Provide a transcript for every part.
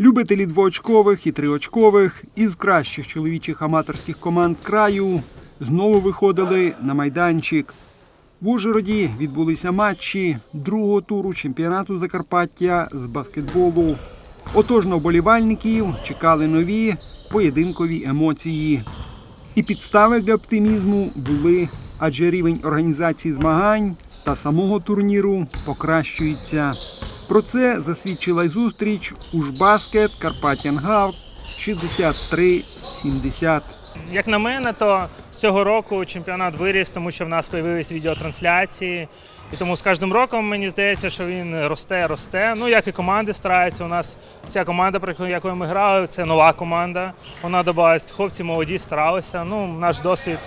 Любителі двоочкових і триочкових із кращих чоловічих аматорських команд краю знову виходили на майданчик. В Ужгороді відбулися матчі другого туру чемпіонату Закарпаття з баскетболу. Отож на вболівальників чекали нові поєдинкові емоції. І підстави для оптимізму були, адже рівень організації змагань та самого турніру покращується. Про це засвідчила й зустріч Ужбаскет Карпатян Гавк 63-70. Як на мене, то цього року чемпіонат виріс, тому що в нас з'явились відеотрансляції. І тому з кожним роком мені здається, що він росте, росте. Ну, як і команди стараються. У нас ця команда, про яку ми грали, це нова команда. Вона додалась. Хлопці молоді старалися. Ну, наш досвід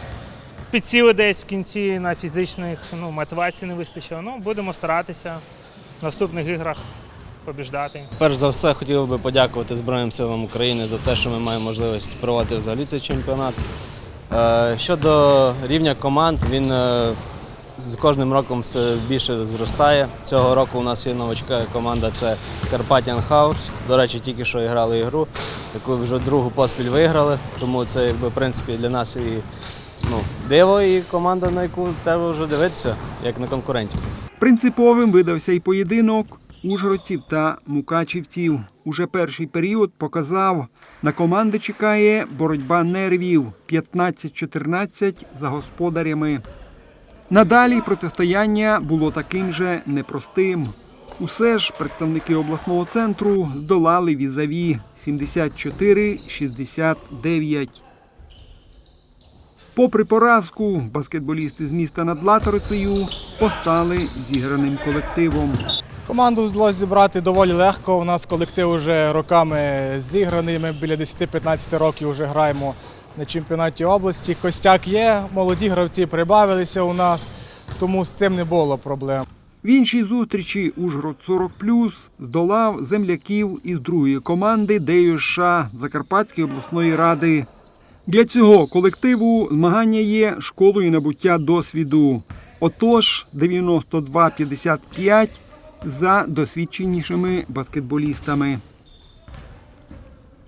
підсіли десь в кінці на фізичних ну, мотивації не вистачило. Ну, будемо старатися наступних іграх побіждати. Перш за все, хотів би подякувати Збройним силам України за те, що ми маємо можливість проводити взагалі цей чемпіонат. Е, Щодо рівня команд, він е, з кожним роком все більше зростає. Цього року у нас є новачка команда це Carpathian House. До речі, тільки що грали ігру, яку вже другу поспіль виграли. Тому це якби в принципі для нас і ну, диво, і команда, на яку треба вже дивитися, як на конкурентів. Принциповим видався й поєдинок ужгородців та мукачівців. Уже перший період показав, на команди чекає боротьба нервів 15-14 за господарями. Надалі протистояння було таким же непростим. Усе ж представники обласного центру здолали візаві 74-69. Попри поразку, баскетболісти з міста над Латорицею постали зіграним колективом. Команду вдалося зібрати доволі легко. У нас колектив вже роками зіграний. Ми біля 10-15 років вже граємо на чемпіонаті області. Костяк є, молоді гравці прибавилися у нас, тому з цим не було проблем. В іншій зустрічі Ужгород 40 здолав земляків із другої команди ДЮШ Закарпатської обласної ради. Для цього колективу змагання є школою набуття досвіду. Отож, 92-55 за досвідченішими баскетболістами.